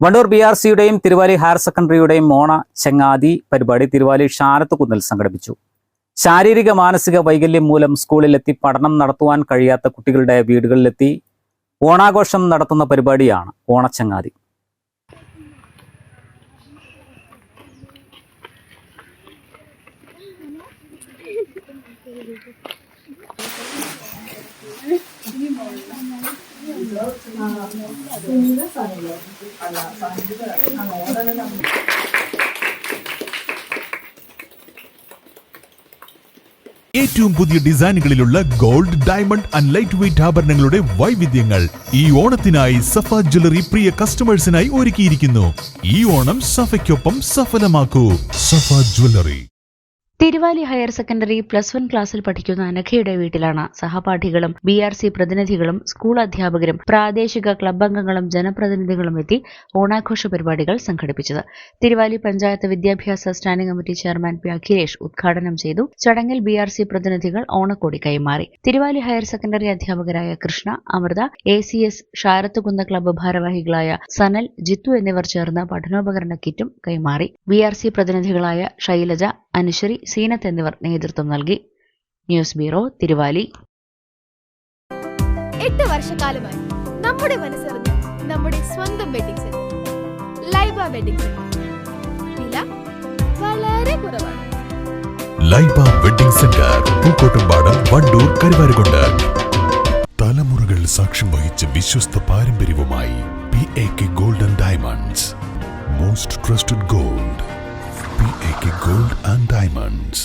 Wandoor B R സിയുടെയും Thiruvali higher സെക്കൻഡറിയുടെയും ഓണ ചങ്ങാതി പരിപാടി തിരുവാലി ഷാരത്ത് സംഘടിപ്പിച്ചു. ശാരീരിക മാനസിക വൈകല്യം മൂലം സ്കൂളിലെത്തി പഠനം നടത്തുവാൻ കഴിയാത്ത കുട്ടികളുടെ വീടുകളിലെത്തി ഓണാഘോഷം നടത്തുന്ന പരിപാടിയാണ് ഓണച്ചങ്ങാതി ഏറ്റവും പുതിയ ഡിസൈനുകളിലുള്ള gold diamond and light weight ആഭരണങ്ങളുടെ വൈവിധ്യങ്ങൾ ഈ ഓണത്തിനായി സഫ ജ്വല്ലറി പ്രിയ കസ്റ്റമേഴ്സിനായി ഒരുക്കിയിരിക്കുന്നു. ഈ ഓണം സഫയ്ക്കൊപ്പം സഫലമാക്കൂ. Safa jewellery. Thiruvali higher secondary plus one ക്ലാസ്സിൽ പഠിക്കുന്ന അനഘയുടെ വീട്ടിലാണ് സഹപാഠികളും ബി ആർ സി പ്രതിനിധികളും സ്കൂൾ അധ്യാപകരും പ്രാദേശിക ക്ലബ് അംഗങ്ങളും ജനപ്രതിനിധികളും എത്തി ഓണാഘോഷ പരിപാടികൾ സംഘടിപ്പിച്ചത്. തിരുവാലി പഞ്ചായത്ത് വിദ്യാഭ്യാസ standing committee chairman P Akhilesh ഉദ്ഘാടനം ചെയ്തു. ചടങ്ങിൽ ബി ആർ സി പ്രതിനിധികൾ ഓണക്കോടി കൈമാറി. തിരുവാലി ഹയർ സെക്കൻഡറി അധ്യാപകരായ Krishna Amrutha A C S Sharathukunna club ഭാരവാഹികളായ സനൽ ജിത്തു എന്നിവർ ചേർന്ന് പഠനോപകരണ കിറ്റും കൈമാറി. ബി ആർ സി പ്രതിനിധികളായ ശൈലജ അനുശ്രീ സീനത്ത് എന്നിവർ നേതൃത്വം നൽകി. News bureau Thiruvali. എട്ട് വർഷക്കാലമായി നമ്മുടെ മനസ്സറിഞ്ഞ് നമ്മുടെ സ്വന്തം wedding centre Laiba wedding centre വില വളരെ കുറവാണ്. Laiba wedding centre Pookkottumpadam Wandoor Karuvarakundu. തലമുറകൾ സാക്ഷ്യം വഹിച്ച വിശ്വസ്ത പാരമ്പര്യവുമായി P A K golden diamonds most trusted gold P A K gold and diamonds